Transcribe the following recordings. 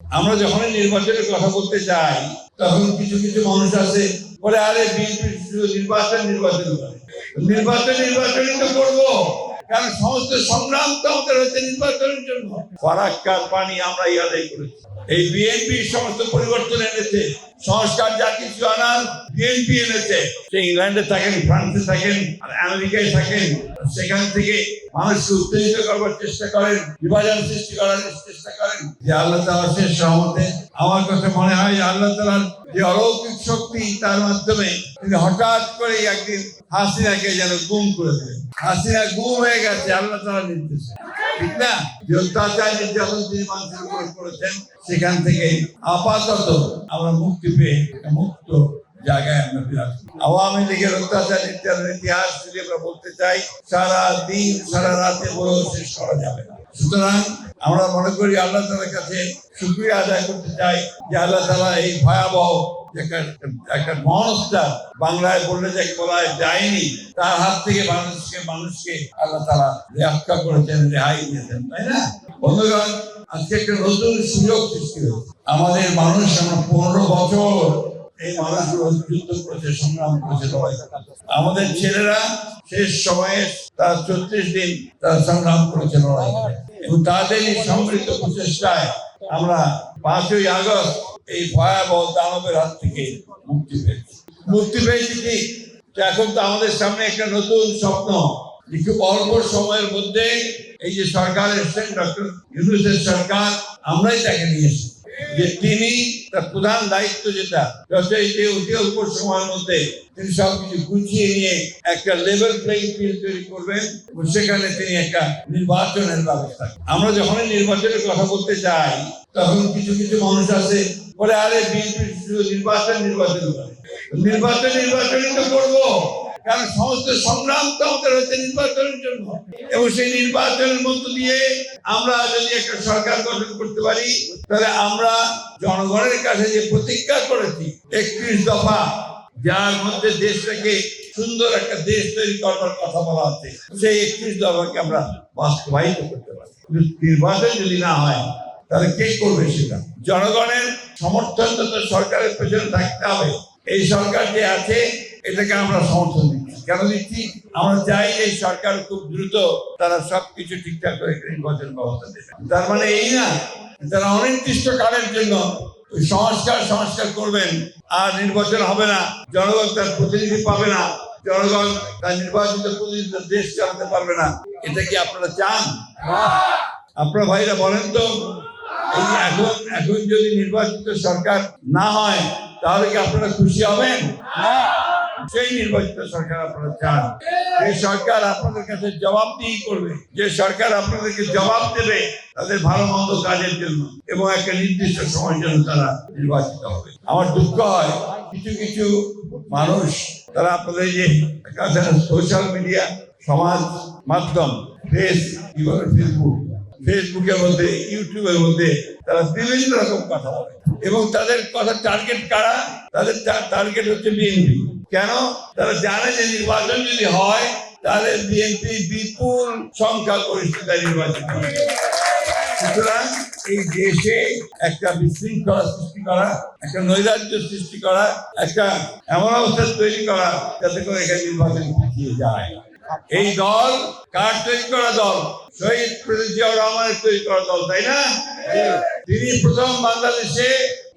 আমরা যখন নির্বাচনের কথা বলতে চাই তখন কিছু কিছু মানুষ আছে, বলে, আরে নির্বাচন নির্বাচন করে। নির্বাচন, নির্বাচনই তো করব। কারণ সমস্ত সংগ্রাম তো আমাদের হচ্ছে নির্বাচনের জন্য। ফারাক্কার পানি আমরা ইয়াদাই করেছি। এই বিএনপি সমস্ত পরিবর্তন এনেছে। সংস্কার যা কিছু আনার বিএনপি এনেছে। সে ইংল্যান্ডে থাকেন, ফ্রান্সে থাকেন, আর আমেরিকায় থাকেন। সেখান থেকে মানুষকে উত্তেজিত করবার চেষ্টা করেন, বিভাজন সৃষ্টি করার চেষ্টা করেন। যে আল্লাহ তালা শেষ সহমতে আমার কাছে মনে হয় আল্লাহ তালার যে অলৌকিক শক্তি তার মাধ্যমে তিনি হঠাৎ করে একদিন হাসিনাকে যেন গুম করে দিলেন হাসিনা গুম হয়ে গেছে, আল্লাহ তালা নির্দেশে। ঠিক না? যে অত্যাচার নির্যাতন তিনি মানুষের উপর করেছেন, সেখান থেকে আপাতত আমরা মুক্তি পেয়ে মুক্ত জায়গায় আমরা বিরাজ। আওয়ামী লীগের অত্যাচার নির্যাতনের ইতিহাস যদি আমরা বলতে চাই, সারা দিন, সারা রাতে বলেও শেষ করা যাবে না। সুতরাং আমরা মনে করি আল্লাহ তালার কাছে শুক্রিয়া আদায় করতে চাই যে আল্লাহ তালা এই ভয়াবহ একটা মনস্টার বাংলায় বললে যাকে বলা ডাইনি তার হাত থেকে মানুষকে মানুষকে আল্লাহ তালা রক্ষা করেছেন, রেহাই দিয়েছেন, তাই না? বন্ধুগণ, আজকে একটা নতুন সুযোগ সৃষ্টি হয়েছে। আমাদের মানুষ আমরা পনেরো বছর এই মানুষগুলো সংগ্রাম আমাদের ছেলেরা শেষ সময়ে দিন সংগ্রাম প্রচেষ্টায় আমরা পাঁচই আগস্ট এই ভয়াবহ দানবের হাত থেকে মুক্তি পেয়েছি। মুক্তি পেয়েছি তো এখন তো আমাদের সামনে একটা নতুন স্বপ্ন। খুব অল্প সময়ের মধ্যে এই যে সরকার এসছেন, ডক্টর ইউনুসের সরকার, আমরাই তাকে নিয়ে এসেছি। যে তিনি তার প্রধান দায়িত্ব যেটা অতি অল্প সময়ের মধ্যে তিনি সবকিছু গুছিয়ে নিয়ে একটা লেভেল প্লেইং ফিল্ড তৈরি করবেন সেখানে তিনি একটা নির্বাচনের ব্যবস্থা আমরা যখনই নির্বাচনের কথা বলতে চাই, তখন কিছু কিছু মানুষ আছে, বলে, আরে, বিএনপি নির্বাচন নির্বাচন করে। নির্বাচন নির্বাচনই তো করব। কারণ সমস্ত সংগ্রাম তো আমাদের হচ্ছে নির্বাচনের জন্য। এবং সেই নির্বাচনের মধ্য দিয়ে আমরা যদি একটা সরকার গঠন করতে পারি, তাহলে আমরা জনগণের কাছে যে প্রতিজ্ঞা করেছি, একত্রিশ দফা, যার মধ্যে দেশটাকে সুন্দর একটা দেশ তৈরি করবার কথা বলা হচ্ছে, সেই একত্রিশ দফাকে আমরা বাস্তবায়িত করতে পারি। নির্বাচন যদি না হয়, তাহলে কে করবে সেটা? জনগণের সমর্থন তো সরকারের পেছনে থাকতে হবে। এই সরকার যে আছে এটাকে আমরা সমর্থন দিচ্ছি কেন দিচ্ছি আমরা চাই এই সরকার খুব দ্রুত তারা সবকিছু ঠিকঠাক করে নির্বাচন ব্যবস্থা দেবে। তার মানে এই না তারা অনির্দিষ্ট কালের জন্য সংস্কার সংস্কার করবেন, আর নির্বাচন হবে না, জনগণ তার প্রতিনিধি পাবে না, জনগণ তার নির্বাচিত প্রতিনিধি দেশ চালাতে পারবে না, এটা কি আপনারা চান? আপনারা ভাইরা বলেন তো, এই এখন এখন যদি নির্বাচিত সরকার না হয়, তাহলে কি আপনারা খুশি হবেন? সেই নির্বাচিত সরকার আপনারা চান। যে সরকার আপনাদের কাছে জবাবদিহি করবে। যে সরকার আপনাদেরকে জবাব দেবে, তাদের ভালো মন্দ কাজের জন্য এবং একটা নির্দিষ্ট সময়ের জন্য তারা নির্বাচিত হবে। আমার দুঃখ হয়, কিছু কিছু মানুষ, তারা আপনাদের যে সোশ্যাল মিডিয়া, সমাজ মাধ্যম, ফেস ফেসবুক ফেসবুকের মধ্যে ইউটিউবের মধ্যে, তারা বিভিন্ন রকম কথা বলে। এবং তাদের কথা টার্গেট কারা? তাদের টার্গেট হচ্ছে বিএনপি কেন? তারা জানে যে নির্বাচন যদি হয়, তাহলে বিএনপি বিপুল সংখ্যা গরিষ্ঠতায় নির্বাচিত সুতরাং এই দেশে একটা বিশৃঙ্খলা সৃষ্টি করা, একটা নৈরাজ্য সৃষ্টি করা, একটা এমন অবস্থা তৈরি করা যাতে করে এখানে নির্বাচন যায়। এই দল কার তৈরি করা দল? শহীদ প্রতিজিয়া রহমানের তৈরি করা দল তাই না? তিনি প্রথম বাংলাদেশে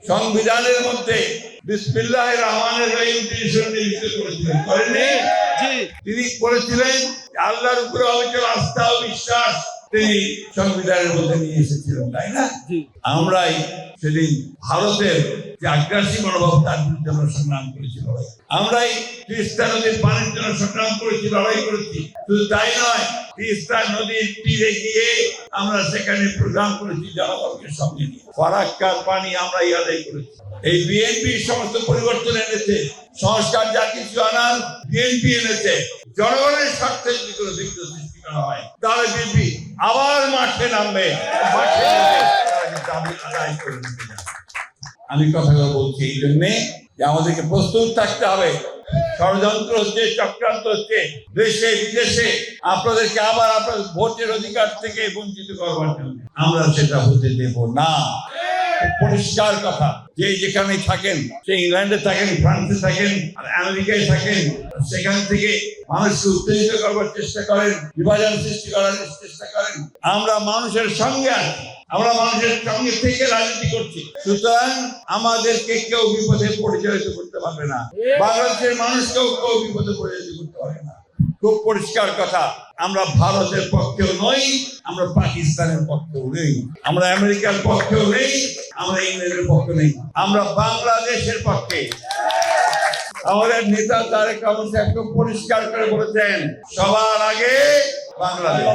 সংবিধানের মধ্যে বিসমিল্লাহ রহমানের রহিম তিনি সন্নিবেশিত করেছিলেন। করেননি? তিনি করেছিলেন আল্লাহর উপরে অবিচল আস্থা ও বিশ্বাস। তিনি সংবিধানের মধ্যে নিয়ে এসেছিলেন তাই না? আমরাই সেদিন ভারতের যে আগ্রাসী মনোভাব তার বিরুদ্ধে আমরা সংগ্রাম করেছি লড়াই আমরাই তিস্তা নদীর পানির জন্য সংগ্রাম করেছি লড়াই করেছি। শুধু তাই নয় তিস্তা নদীর তীরে গিয়ে আমরা সেখানে প্রোগ্রাম করেছি জনগণকে সঙ্গে নিয়ে। ফারাক্কার পানি আমরা আদায় করেছি। এই বিএনপি সমস্ত পরিবর্তন এনেছে, সংস্কার যা কিছু আনার বিএনপি এনেছে, জনগণের স্বার্থে যদি কোনো বিঘ্ন সৃষ্টি করা হয়, তাহলে বিএনপি আবার মাঠে নামবে। মাঠে আমি কথাগুলো বলছি এই জন্যে যে আমাদেরকে প্রস্তুত থাকতে হবে। ষড়যন্ত্র হচ্ছে, চক্রান্ত হচ্ছে, দেশে, বিদেশে। আপনাদেরকে আবার আপনাদের ভোটের অধিকার থেকে বঞ্চিত করবার জন্য আমরা সেটা হতে দেব না। পরিষ্কার কথা। যে যেখানে থাকেন, সে ইংল্যান্ডে থাকেন, ফ্রান্সে থাকেন, আর আমেরিকায় থাকেন, সেখান থেকে মানুষকে উত্তেজিত করবার চেষ্টা করেন, বিভাজন সৃষ্টি করার চেষ্টা করেন। আমরা মানুষের সঙ্গে আছি। আমরা মানুষের সঙ্গে থেকে রাজনীতি করছি। সুতরাং আমাদেরকে কেউ বিপদে পরিচালিত করতে পারবে না। বাংলাদেশের মানুষকেও কেউ বিপদে পরিচালিত করতে পারবে না। খুব পরিষ্কার কথা। আমরা ভারতের পক্ষেও নই, আমরা পাকিস্তানের পক্ষেও নেই। আমরা আমেরিকার পক্ষেও নেই আমরা ইংরেজের পক্ষে নেই। আমরা বাংলাদেশের পক্ষে। আমাদের নেতা তারেক রহমান একদম পরিষ্কার করে বলেছেন, সবার আগে বাংলাদেশ।